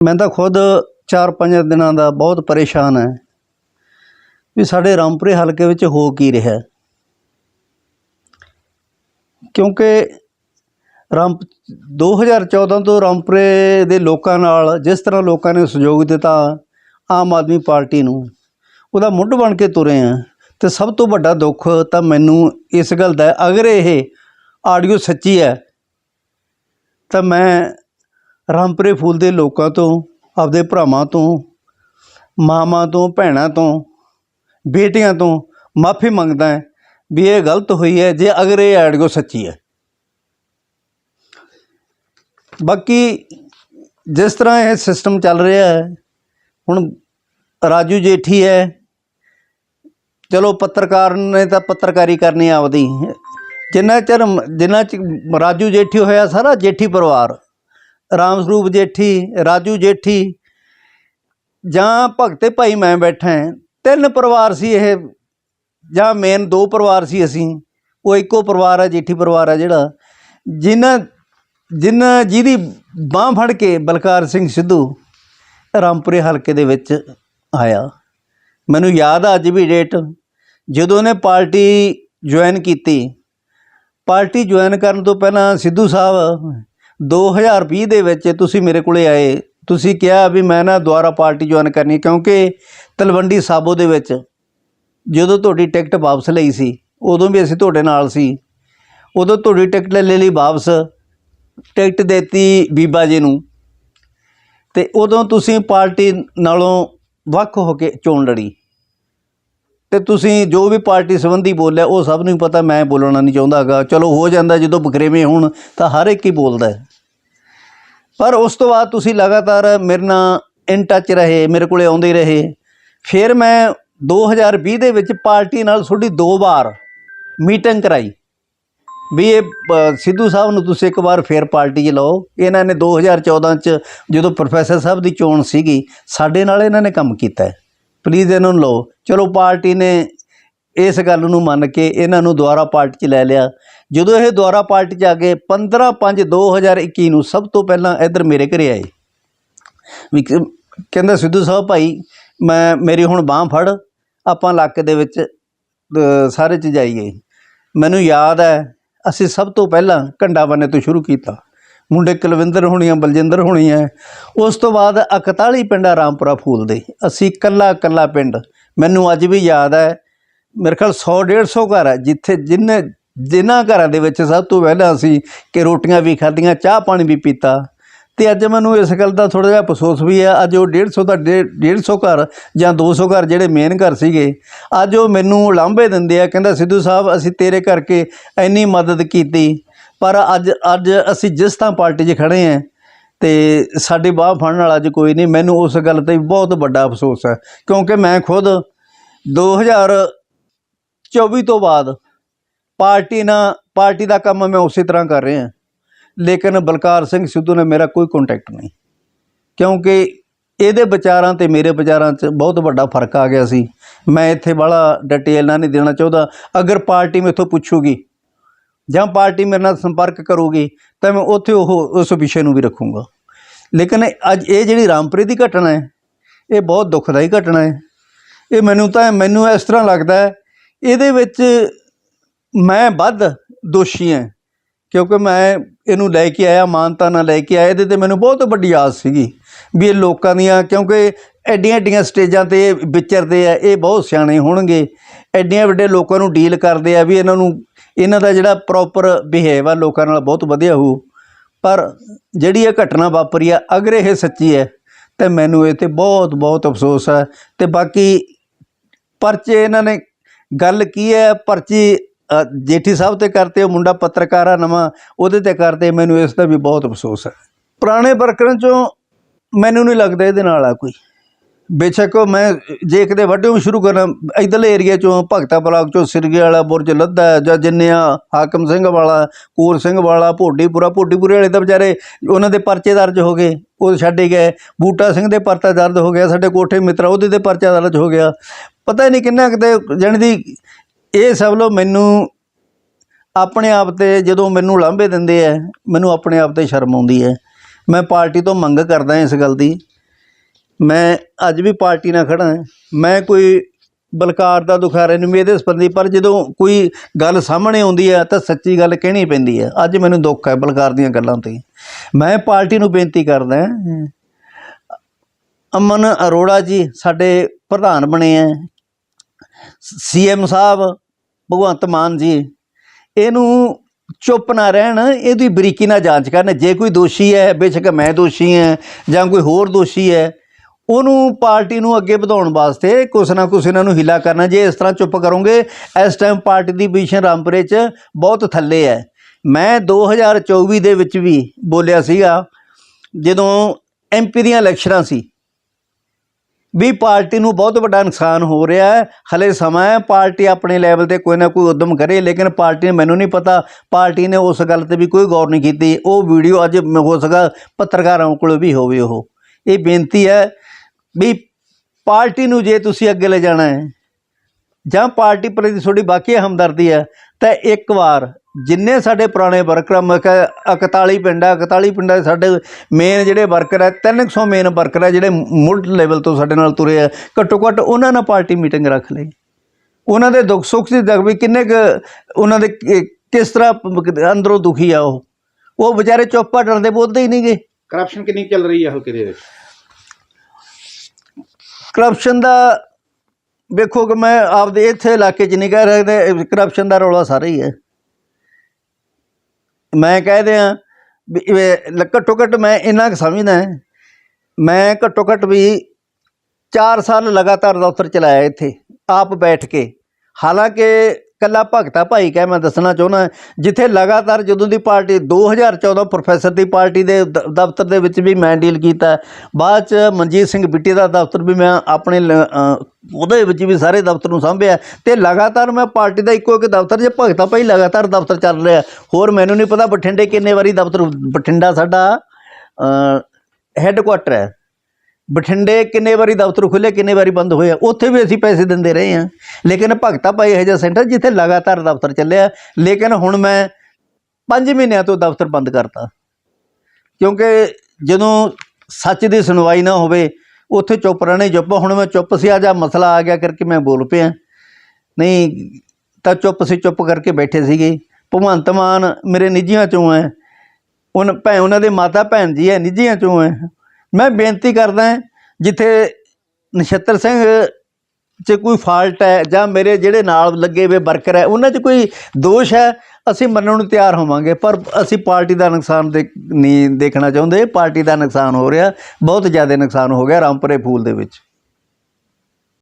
ਮੈਂ ਤਾਂ ਖੁਦ 4-5 ਦਿਨਾਂ ਦਾ ਬਹੁਤ ਪਰੇਸ਼ਾਨ ਹੈ ਵੀ ਸਾਡੇ ਰਾਮਪੁਰੇ ਹਲਕੇ ਵਿੱਚ ਹੋ ਕੀ ਰਿਹਾ। ਕਿਉਂਕਿ ਰਾਮ 2014 ਤੋਂ ਰਾਮਪੁਰੇ ਦੇ ਲੋਕਾਂ ਨਾਲ, ਜਿਸ ਤਰ੍ਹਾਂ ਲੋਕਾਂ ਨੇ ਸਹਿਯੋਗ ਦਿੱਤਾ ਆਮ ਆਦਮੀ ਪਾਰਟੀ ਨੂੰ, ਉਹਦਾ ਮੁੱਢ ਬਣ ਕੇ ਤੁਰੇ ਆ ਤੇ ਸਭ ਤੋਂ ਵੱਡਾ ਦੁੱਖ ਤਾਂ ਮੈਨੂੰ ਇਸ ਗੱਲ ਦਾ ਅਗਰ ਇਹ ਆਡੀਓ ਸੱਚੀ ਹੈ, ਤਾਂ ਮੈਂ ਰਾਮਪੁਰੇ ਫੂਲ ਦੇ ਲੋਕਾਂ ਤੋਂ, ਆਪਦੇ ਭਰਾਵਾਂ ਤੋਂ, ਮਾਵਾਂ ਤੋਂ, ਭੈਣਾਂ ਤੋਂ, ਬੇਟੀਆਂ ਤੋਂ ਮਾਫੀ ਮੰਗਦਾ ਹਾਂ ਵੀ ਇਹ ਗਲਤ ਹੋਈ ਹੈ, ਜੇ ਅਗਰ ਇਹ ਆਡੀਓ ਸੱਚੀ ਹੈ। ਬਾਕੀ ਜਿਸ ਤਰ੍ਹਾਂ ਇਹ ਸਿਸਟਮ ਚੱਲ ਰਿਹਾ ਹੈ, ਹੁਣ ਰਾਜੂ ਜੇਠੀ ਹੈ, ਚਲੋ ਪੱਤਰਕਾਰ ਨੇ ਤਾਂ ਪੱਤਰਕਾਰੀ ਕਰਨੀ ਆਪਦੀ, ਜਿੰਨਾ ਚਿਰ, ਜਿੰਨਾ ਚ ਰਾਜੂ ਜੇਠੀ ਹੋਇਆ ਸਾਰਾ ਜੇਠੀ ਪਰਿਵਾਰ। ਰਾਮ ਸਰੂਪ ਜੇਠੀ, ਰਾਜੂ ਜੇਠੀ, ਜਾਂ ਭਗਤੇ ਭਾਈ ਮੈਂ ਬੈਠਾ ਹਾਂ। ਤਿੰਨ ਪਰਿਵਾਰ ਸੀ ਇਹ, ਜਾਂ ਮੇਨ ਦੋ ਪਰਿਵਾਰ ਸੀ ਅਸੀਂ। ਉਹ ਇੱਕੋ ਪਰਿਵਾਰ ਹੈ ਜੇਠੀ ਪਰਿਵਾਰ ਹੈ ਜਿਹੜਾ। ਜਿਨ੍ਹਾਂ ਜਿਨ੍ਹਾਂ ਜਿਹਦੀ ਬਾਹ ਫੜ ਕੇ ਬਲਕਾਰ ਸਿੰਘ ਸਿੱਧੂ ਰਾਮਪੁਰੇ ਹਲਕੇ ਦੇ ਵਿੱਚ ਆਇਆ। ਮੈਨੂੰ ਯਾਦ ਆ ਅੱਜ ਵੀ ਡੇਟ ਜਦੋਂ ਉਹਨੇ ਪਾਰਟੀ ਜੁਆਇਨ ਕੀਤੀ। ਪਾਰਟੀ ਜੁਆਇਨ ਕਰਨ ਤੋਂ ਪਹਿਲਾਂ ਸਿੱਧੂ ਸਾਹਿਬ 2020 ਦੇ ਵਿੱਚ ਤੁਸੀਂ ਮੇਰੇ ਕੋਲੇ ਆਏ। ਤੁਸੀਂ ਕਿਹਾ ਵੀ ਮੈਂ ਨਾ ਦੁਬਾਰਾ ਪਾਰਟੀ ਜੁਆਇਨ ਕਰਨੀ ਕਿਉਂਕਿ ਤਲਵੰਡੀ ਸਾਬੋ ਦੇ ਵਿੱਚ ਜਦੋਂ ਤੁਹਾਡੀ ਟਿਕਟ ਵਾਪਸ ਲਈ ਸੀ, ਉਦੋਂ ਵੀ ਅਸੀਂ ਤੁਹਾਡੇ ਨਾਲ ਸੀ। ਉਦੋਂ ਤੁਹਾਡੀ ਟਿਕਟ ਲੈ ਲਈ ਵਾਪਸ, ਟਿਕਟ ਦਿੱਤੀ ਬੀਬਾ ਜੀ ਨੂੰ। ਤੇ ਉਦੋਂ ਤੁਸੀਂ ਪਾਰਟੀ ਨਾਲੋਂ ਵੱਖ ਹੋ ਕੇ ਚੋਣ ਲੜੀ। ਤੇ ਤੁਸੀਂ ਜੋ ਵੀ ਪਾਰਟੀ ਸੰਬੰਧੀ ਬੋਲਿਆ, ਉਹ ਸਭ ਨੂੰ ਪਤਾ, ਮੈਂ ਬੋਲਣਾ ਨਹੀਂ ਚਾਹੁੰਦਾਗਾ ਚਲੋ, ਹੋ ਜਾਂਦਾ ਜਦੋਂ ਬਖਰੇਵੇਂ ਹੋਣ, ਤਾਂ ਹਰ ਇੱਕ ਹੀ ਬੋਲਦਾ ਹੈ। ਪਰ ਉਸ ਤੋਂ ਬਾਅਦ ਤੁਸੀਂ ਲਗਾਤਾਰ ਮੇਰੇ ਨਾਲ ਇਨ ਟੱਚ ਰਹੇ, ਮੇਰੇ ਕੋਲੇ ਆਉਂਦੇ ਰਹੇ। ਫਿਰ ਮੈਂ 2020 ਦੇ ਵਿੱਚ ਪਾਰਟੀ ਨਾਲ ਤੁਹਾਡੀ ਦੋ ਵਾਰ ਮੀਟਿੰਗ ਕਰਾਈ। ਵੀ ਇਹ ਸਿੱਧੂ ਸਾਹਿਬ ਨੂੰ ਤੁਸੀਂ ਇੱਕ ਵਾਰ ਫੇਰ ਪਾਰਟੀ 'ਚ ਲਓ। ਇਹਨਾਂ ਨੇ 2014 ਚ ਜਦੋਂ ਪ੍ਰੋਫੈਸਰ ਸਾਹਿਬ ਦੀ ਚੋਣ ਸੀਗੀ, ਸਾਡੇ ਨਾਲ ਇਹਨਾਂ ਨੇ ਕੰਮ ਕੀਤਾ ਪਲੀਜ਼ ਇਹਨਾਂ ਨੂੰ ਲਓ। ਚਲੋ ਪਾਰਟੀ ਨੇ ਇਸ ਗੱਲ ਨੂੰ ਮੰਨ ਕੇ ਇਹਨਾਂ ਨੂੰ ਦੁਆਰਾ ਪਾਰਟੀ 'ਚ ਲੈ ਲਿਆ। ਜਦੋਂ ਇਹ ਦੁਆਰਾ ਪਾਰਟੀ 'ਚ ਆ ਗਏ 15 5 2021 ਨੂੰ ਸਭ ਤੋਂ ਪਹਿਲਾਂ ਇੱਧਰ ਮੇਰੇ ਘਰੇ ਆਏ। ਵੀ ਕਹਿੰਦਾ, ਸਿੱਧੂ ਸਾਹਿਬ ਭਾਈ, ਮੈਂ, ਮੇਰੀ ਹੁਣ ਬਾਹ ਫੜ, ਆਪਾਂ ਇਲਾਕੇ ਦੇ ਵਿੱਚ ਸਾਰੇ ਚ ਜਾਈਏ। ਮੈਨੂੰ ਯਾਦ ਹੈ, ਅਸੀਂ ਸਭ ਤੋਂ ਪਹਿਲਾਂ ਘੰਡਾ ਬੰਨੇ ਤੋਂ ਸ਼ੁਰੂ ਕੀਤਾ। ਮੁੰਡੇ ਕੁਲਵਿੰਦਰ ਹੋਣੀਆਂ, ਬਲਜਿੰਦਰ ਹੋਣੀਆਂ। ਉਸ ਤੋਂ ਬਾਅਦ 41 ਪਿੰਡਾਂ ਰਾਮਪੁਰਾ ਫੂਲ ਦੇ। ਅਸੀਂ ਕੱਲਾ ਕੱਲਾ ਪਿੰਡ। ਮੈਨੂੰ ਅੱਜ ਵੀ ਯਾਦ ਹੈ ਮੇਰੇ ਖਿਆਲ 100 150 ਘਰ ਹੈ ਜਿੱਥੇ ਜਿੰਨੇ, ਜਿਨ੍ਹਾਂ ਘਰਾਂ ਦੇ ਵਿੱਚ ਸਭ ਤੋਂ ਪਹਿਲਾਂ ਅਸੀਂ ਕਿ ਰੋਟੀਆਂ ਵੀ ਖਾਧੀਆਂ, ਚਾਹ ਪਾਣੀ ਵੀ ਪੀਤਾ। ਤੇ ਅੱਜ ਮੈਨੂੰ ਇਸ ਗੱਲ ਦਾ ਥੋੜਾ ਜਿਹਾ ਅਫਸੋਸ ਵੀ ਹੈ ਅੱਜ ਉਹ 150 ਦਾ 150 ਘਰ ਜਾਂ 200 ਘਰ ਜਿਹੜੇ ਮੇਨ ਘਰ ਸੀਗੇ, ਅੱਜ ਉਹ ਮੈਨੂੰ ਲਾਂਭੇ ਦਿੰਦੇ ਆ, ਕਹਿੰਦਾ, ਸਿੱਧੂ ਸਾਹਿਬ, ਅਸੀਂ ਤੇਰੇ ਕਰਕੇ ਇੰਨੀ ਮਦਦ ਕੀਤੀ, ਪਰ ਅੱਜ ਅੱਜ ਅਸੀਂ ਜਿਸ ਤਾਂ ਪਾਰਟੀ 'ਚ ਖੜੇ ਆਂ, ਤੇ ਸਾਡੀ ਬਾਹ ਫੜਨ ਵਾਲਾ ਅੱਜ ਕੋਈ ਨਹੀਂ। ਮੈਨੂੰ ਉਸ ਗੱਲ ਤੇ ਬਹੁਤ ਵੱਡਾ ਅਫਸੋਸ ਹੈ ਕਿਉਂਕਿ ਮੈਂ ਖੁਦ 2024 ਤੋਂ ਬਾਅਦ ਪਾਰਟੀ ਨਾਲ ਪਾਰਟੀ ਦਾ ਕੰਮ ਮੈਂ ਉਸੇ ਤਰ੍ਹਾਂ ਕਰ ਰਿਹਾ। ਲੇਕਿਨ ਬਲਕਾਰ ਸਿੰਘ ਸਿੱਧੂ ਨੇ ਮੇਰਾ ਕੋਈ ਕੰਟੈਕਟ ਨਹੀਂ। ਕਿਉਂਕਿ ਇਹਦੇ ਵਿਚਾਰਾਂ ਤੇ ਮੇਰੇ ਵਿਚਾਰਾਂ 'ਚ ਬਹੁਤ ਵੱਡਾ ਫ਼ਰਕ ਆ ਗਿਆ ਸੀ। ਮੈਂ ਇੱਥੇ ਬੜਾ ਡਿਟੇਲ ਨਾਲ ਨਹੀਂ ਦੇਣਾ ਚਾਹੁੰਦਾ। ਅਗਰ ਪਾਰਟੀ ਮੇਥੋਂ ਪੁੱਛੂਗੀ ਜਾਂ ਪਾਰਟੀ ਮੇਰੇ ਨਾਲ ਸੰਪਰਕ ਕਰੂਗੀ, ਤਾਂ ਮੈਂ ਉੱਥੇ ਉਹ, ਉਸ ਵਿਸ਼ੇ ਨੂੰ ਵੀ ਰੱਖੂੰਗਾ। ਲੇਕਿਨ ਅੱਜ ਇਹ ਜਿਹੜੀ ਰਾਮਪ੍ਰੀਤ ਦੀ ਘਟਨਾ ਹੈ, ਇਹ ਬਹੁਤ ਦੁਖਦਾਈ ਘਟਨਾ ਹੈ। ਇਹ ਮੈਨੂੰ ਤਾਂ, ਮੈਨੂੰ ਇਸ ਤਰ੍ਹਾਂ ਲੱਗਦਾ ਹੈ ਇਹਦੇ ਵਿੱਚ ਮੈਂ ਵੱਧ ਦੋਸ਼ੀ ਹਾਂ ਕਿਉਂਕਿ ਮੈਂ ਇਹਨੂੰ ਲੈ ਕੇ ਆਇਆ, ਮਾਨਤਾ ਨਾਲ ਲੈ ਕੇ ਆਇਆ, ਇਹਦੇ ਤੇ ਮੈਨੂੰ ਬਹੁਤ ਵੱਡੀ ਆਸ ਸੀਗੀ ਵੀ ਇਹ ਲੋਕਾਂ ਦੀਆਂ, ਕਿਉਂਕਿ ਐਡੀਆਂ ਐਡੀਆਂ ਸਟੇਜਾਂ ਤੇ ਵਿਚਰਦੇ ਆ ਇਹ ਬਹੁਤ ਸਿਆਣੇ ਹੋਣਗੇ। ਐਡੀਆਂ ਵੱਡੇ ਲੋਕਾਂ ਨੂੰ ਡੀਲ ਕਰਦੇ ਆ ਵੀ ਇਹਨਾਂ ਨੂੰ, ਇਹਨਾਂ ਦਾ ਜਿਹੜਾ ਪ੍ਰੋਪਰ ਬਿਹੇਵ ਆ, ਲੋਕਾਂ ਨਾਲ ਬਹੁਤ ਵਧੀਆ ਹੋਊ। ਪਰ ਜਿਹੜੀ ਇਹ ਘਟਨਾ ਵਾਪਰੀ ਆ, ਅਗਰ ਇਹ ਸੱਚੀ ਹੈ ਤੇ ਮੈਨੂੰ ਇਹ ਤੇ ਬਹੁਤ ਬਹੁਤ ਅਫਸੋਸ ਹੈ ਤੇ ਬਾਕੀ ਪਰਚੇ ਇਹਨਾਂ ਨੇ ਗੱਲ ਕੀ ਹੈ? ਪਰਚੀ ਜੇਠੀ ਸਾਹਿਬ ਤੇ ਕਰਤੇ, ਉਹ ਮੁੰਡਾ ਪੱਤਰਕਾਰ ਆ ਨਵਾਂ, ਉਹਦੇ ਤੇ ਕਰਤੇ, ਮੈਨੂੰ ਇਸ ਦਾ ਵੀ ਬਹੁਤ ਅਫਸੋਸ ਹੈ। ਪੁਰਾਣੇ ਵਰਕਰਾਂ ਚੋਂ ਮੈਨੂੰ ਨਹੀਂ ਲੱਗਦਾ ਇਹਦੇ ਨਾਲ ਆ ਕੋਈ। ਬੇਸ਼ੱਕ ਮੈਂ, ਜੇ ਕਿਤੇ ਵੱਡਿਓਂ ਸ਼ੁਰੂ ਕਰਾਂ ਇਧਰਲੇ ਏਰੀਆ ਚੋਂ, ਭਗਤਾ ਬਲਾਕ ਚੋਂ ਸਿਰਗੇ ਵਾਲਾ ਬੁਰਜ, ਲੱਦਾ, ਜਾਂ ਜਿੰਨੇ ਆ, ਹਾਕਮ ਸਿੰਘ ਵਾਲਾ, ਕੂਰ ਸਿੰਘ ਵਾਲਾ, ਭੋਡੀਪੁਰਾ, ਭੋਡੀਪੁਰੇ ਵਾਲੇ ਤਾਂ ਵਿਚਾਰੇ ਉਹਨਾਂ ਦੇ ਪਰਚੇ ਦਰਜ ਹੋ ਗਏ, ਉਹ ਛੱਡੇ ਗਏ। ਬੂਟਾ ਸਿੰਘ ਦੇ ਪਰਚਾ ਦਰਜ ਹੋ ਗਿਆ, ਸਾਡੇ ਕੋਠੇ ਮਿੱਤਰਾ, ਉਹਦੇ ਤੇ ਪਰਚਾ ਦਰਜ ਹੋ ਗਿਆ। ਪਤਾ ਹੀ ਨਹੀਂ ਕਿੰਨਾ ਕਿਤੇ ਜਾਣੀ ਦੀ ਇਹ ਸਭ ਲੋ ਮੈਨੂੰ ਆਪਣੇ ਆਪ ਤੇ ਜਦੋਂ ਮੈਨੂੰ ਲਾਂਭੇ ਦਿੰਦੇ ਆ, ਮੈਨੂੰ ਆਪਣੇ ਆਪ ਤੇ ਸ਼ਰਮ ਆਉਂਦੀ ਹੈ ਮੈਂ ਪਾਰਟੀ ਤੋਂ ਮੰਗ ਕਰਦਾ ਇਸ ਗੱਲ ਦੀ। ਮੈਂ ਅੱਜ ਵੀ ਪਾਰਟੀ ਨਾਲ ਖੜਾ ਮੈਂ ਕੋਈ ਬਲਕਾਰ ਦਾ ਦੁਖਾਰੇ ਨਹੀਂ ਇਹਦੇ ਸੰਬੰਧੀ, ਪਰ ਜਦੋਂ ਕੋਈ ਗੱਲ ਸਾਹਮਣੇ ਆਉਂਦੀ ਹੈ ਤਾਂ ਸੱਚੀ ਗੱਲ ਕਹਿਣੀ ਪੈਂਦੀ ਹੈ ਅੱਜ ਮੈਨੂੰ ਦੁੱਖ ਹੈ ਬਲਕਾਰ ਦੀਆਂ ਗੱਲਾਂ ਤੇ। ਮੈਂ ਪਾਰਟੀ ਨੂੰ ਬੇਨਤੀ ਕਰਦਾ ਅਮਨ ਅਰੋੜਾ ਜੀ ਸਾਡੇ ਪ੍ਰਧਾਨ ਬਣੇ ਹੈ ਸੀਐਮ ਸਾਹਿਬ, ਭਗਵੰਤ ਮਾਨ ਜੀ, ਇਹਨੂੰ ਚੁੱਪ ਨਾ ਰਹਿਣ, ਇਹਦੀ ਬਰੀਕੀ ਨਾਲ ਜਾਂਚ ਕਰਨ। ਜੇ ਕੋਈ ਦੋਸ਼ੀ ਹੈ, ਬੇਸ਼ੱਕ ਮੈਂ ਦੋਸ਼ੀ ਹਾਂ ਜਾਂ ਕੋਈ ਹੋਰ ਦੋਸ਼ੀ ਹੈ, ਉਹਨੂੰ ਪਾਰਟੀ ਨੂੰ ਅੱਗੇ ਵਧਾਉਣ ਵਾਸਤੇ ਕੁਛ ਨਾ ਕੁਛ ਇਹਨਾਂ ਨੂੰ ਹਿੱਲਾ ਕਰਨਾ। ਜੇ ਇਸ ਤਰ੍ਹਾਂ ਚੁੱਪ ਕਰੋਗੇ, ਇਸ ਟਾਈਮ ਪਾਰਟੀ ਦੀ ਪੋਜੀਸ਼ਨ ਰਾਮਪੁਰੇ 'ਚ ਬਹੁਤ ਥੱਲੇ ਹੈ। ਮੈਂ 2024 ਦੇ ਵਿੱਚ ਵੀ ਬੋਲਿਆ ਸੀਗਾ, ਜਦੋਂ ਐਮਪੀ ਦੀਆਂ ਇਲੈਕਸ਼ਨਾਂ ਸੀ ਵੀ ਪਾਰਟੀ ਨੂੰ ਬਹੁਤ ਵੱਡਾ ਨੁਕਸਾਨ ਹੋ ਰਿਹਾ ਹੈ। ਹਲੇ ਸਮਾਂ ਹੈ, ਪਾਰਟੀ ਆਪਣੇ ਲੈਵਲ ਤੇ ਕੋਈ ਨਾ ਕੋਈ ਉਦਮ ਕਰੇ, ਲੇਕਿਨ ਪਾਰਟੀ ਨੇ ਮੈਨੂੰ ਨਹੀਂ ਪਤਾ, ਪਾਰਟੀ ਨੇ ਉਸ ਗੱਲ ਤੇ ਵੀ ਕੋਈ ਗੌਰ ਨਹੀਂ ਕੀਤੀ। ਉਹ ਵੀਡੀਓ ਅੱਜ ਹੋ ਸਕਦਾ ਪੱਤਰਕਾਰਾਂ ਕੋਲ ਵੀ ਹੋਵੇ ਉਹ। ਇਹ ਬੇਨਤੀ ਹੈ ਵੀ ਪਾਰਟੀ ਨੂੰ ਜੇ ਤੁਸੀਂ ਅੱਗੇ ਲੈ ਜਾਣਾ ਹੈ, ਜਾਂ ਪਾਰਟੀ ਪ੍ਰਤੀ ਤੁਹਾਡੀ ਬਾਕੀ ਹਮਦਰਦੀ ਹੈ, ਤਾਂ ਇੱਕ ਵਾਰ ਜਿੰਨੇ ਸਾਡੇ ਪੁਰਾਣੇ ਵਰਕਰ ਮੈਂ ਕਿਹਾ 41 ਪਿੰਡ ਆ 41 ਪਿੰਡਾਂ ਦੇ ਸਾਡੇ ਮੇਨ ਜਿਹੜੇ ਵਰਕਰ ਹੈ 300 ਮੇਨ ਵਰਕਰ ਹੈ ਜਿਹੜੇ ਮੁੱਢ ਲੈਵਲ ਤੋਂ ਸਾਡੇ ਨਾਲ ਤੁਰੇ ਆ। ਘੱਟੋ ਘੱਟ ਉਹਨਾਂ ਨਾਲ ਪਾਰਟੀ ਮੀਟਿੰਗ ਰੱਖ ਲਈ। ਉਹਨਾਂ ਦੇ ਦੁੱਖ ਸੁੱਖ ਦੀ ਵੀ ਕਿੰਨੇ ਕੁ ਉਹਨਾਂ ਦੇ ਕਿਸ ਤਰ੍ਹਾਂ ਅੰਦਰੋਂ ਦੁਖੀ ਆ ਉਹ। ਉਹ ਵਿਚਾਰੇ ਚੁੱਪਾ ਡਰਦੇ ਬੋਲਦੇ ਹੀ ਨਹੀਂਗੇ ਕਰਪਸ਼ਨ ਕਿੰਨੀ ਚੱਲ ਰਹੀ ਹੈ ਹਲਕੇ ਦੇ ਵਿੱਚ ਕਰਪਸ਼ਨ ਦਾ ਵੇਖੋ ਕਿ ਮੈਂ ਆਪਦੇ ਇੱਥੇ ਇਲਾਕੇ 'ਚ ਨਹੀਂ ਕਹਿ ਰਿਹਾ ਕਰਪਸ਼ਨ ਦਾ ਰੌਲਾ ਸਾਰਾ ਹੀ ਹੈ। ਮੈਂ ਕਹਿ ਦਿਆਂ ਵੀ ਘੱਟੋ ਘੱਟ ਮੈਂ ਇੰਨਾ ਕੁ ਸਮਝਦਾ ਮੈਂ ਘੱਟੋ ਘੱਟ ਵੀ 4 ਸਾਲ ਲਗਾਤਾਰ ਦਫ਼ਤਰ ਚਲਾਇਆ ਇੱਥੇ, ਆਪ ਬੈਠ ਕੇ। ਹਾਲਾਂਕਿ ਕੱਲਾ ਭਗਤਾ ਭਾਈ ਕਹਿ ਮੈਂ ਦੱਸਣਾ ਚਾਹੁੰਦਾ ਜਿੱਥੇ ਲਗਾਤਾਰ ਜਦੋਂ ਦੀ ਪਾਰਟੀ 2014 ਪ੍ਰੋਫੈਸਰ ਦੀ ਪਾਰਟੀ ਦੇ ਦਫ਼ਤਰ ਦੇ ਵਿੱਚ ਵੀ ਮੈਂ ਡੀਲ ਕੀਤਾ, ਬਾਅਦ ਚ ਮਨਜੀਤ ਸਿੰਘ ਬਿੱਟੀ ਦਾ ਦਫ਼ਤਰ ਵੀ ਮੈਂ ਆਪਣੇ ਲ- ਉਹਦੇ ਵਿੱਚ ਵੀ ਸਾਰੇ ਦਫ਼ਤਰ ਨੂੰ ਸੰਭਿਆ ਤੇ ਲਗਾਤਾਰ ਮੈਂ ਪਾਰਟੀ ਦਾ ਇੱਕੋ ਇੱਕ ਦਫ਼ਤਰ, ਜੇ ਭਗਤਾ ਭਾਈ ਲਗਾਤਾਰ ਦਫ਼ਤਰ ਚੱਲ ਰਿਹਾ ਹੋਰ ਮੈਨੂੰ ਨਹੀਂ ਪਤਾ ਬਠਿੰਡੇ ਕਿੰਨੇ ਵਾਰੀ ਦਫ਼ਤਰ, ਬਠਿੰਡਾ ਸਾਡਾ ਹੈੱਡਕੁਆਟਰ ਹੈ। ਬਠਿੰਡੇ ਕਿੰਨੇ ਵਾਰੀ ਦਫ਼ਤਰ ਖੁੱਲੇ ਕਿੰਨੇ ਵਾਰੀ ਬੰਦ ਹੋਇਆ, ਉੱਥੇ ਵੀ ਅਸੀਂ ਪੈਸੇ ਦਿੰਦੇ ਰਹੇ ਹਾਂ। ਲੇਕਿਨ ਭਗਤਾ ਭਾਈ ਇਹੋ ਜਿਹਾ ਸੈਂਟਰ ਜਿੱਥੇ ਲਗਾਤਾਰ ਦਫ਼ਤਰ ਚੱਲਿਆ ਲੇਕਿਨ ਹੁਣ ਮੈਂ 5 ਮਹੀਨਿਆਂ ਤੋਂ ਦਫ਼ਤਰ ਬੰਦ ਕਰਤਾ। ਕਿਉਂਕਿ ਜਦੋਂ ਸੱਚ ਦੀ ਸੁਣਵਾਈ ਨਾ ਹੋਵੇ ਉੱਥੇ ਚੁੱਪ ਰਹਿਣੇ ਚੁੱਪ। ਹੁਣ ਮੈਂ ਚੁੱਪ ਸੀ ਆ ਜਾ ਮਸਲਾ ਆ ਗਿਆ ਕਰਕੇ ਮੈਂ ਬੋਲ ਪਿਆ। ਨਹੀਂ, ਤਾਂ ਚੁੱਪ ਸੀ, ਚੁੱਪ ਕਰਕੇ ਬੈਠੇ ਸੀਗੇ। ਭਗਵੰਤ ਮਾਨ ਮੇਰੇ ਨਿੱਜੀਆਂ ਚੋਂ ਹੈ। ਉਹਨਾਂ ਭੈ, ਉਹਨਾਂ ਦੇ ਮਾਤਾ ਭੈਣ ਜੀ ਹੈ, ਨਿੱਜੀਆਂ ਚੋਂ ਹੈ। ਮੈਂ ਬੇਨਤੀ ਕਰਦਾ ਜਿੱਥੇ ਨਛੱਤਰ ਸਿੰਘ 'ਚ ਕੋਈ ਫਾਲਟ ਹੈ ਜਾਂ ਮੇਰੇ ਜਿਹੜੇ ਨਾਲ ਲੱਗੇ ਹੋਏ ਵਰਕਰ ਹੈ, ਉਹਨਾਂ 'ਚ ਕੋਈ ਦੋਸ਼ ਹੈ? ਅਸੀਂ ਮੰਨਣ ਨੂੰ ਤਿਆਰ ਹੋਵਾਂਗੇ, ਪਰ ਅਸੀਂ ਪਾਰਟੀ ਦਾ ਨੁਕਸਾਨ ਦੇ ਨਹੀਂ ਦੇਖਣਾ ਚਾਹੁੰਦੇ। ਪਾਰਟੀ ਦਾ ਨੁਕਸਾਨ ਹੋ ਰਿਹਾ, ਬਹੁਤ ਜ਼ਿਆਦਾ ਨੁਕਸਾਨ ਹੋ ਗਿਆ ਰਾਮਪੁਰੇ ਫੂਲ ਦੇ ਵਿੱਚ।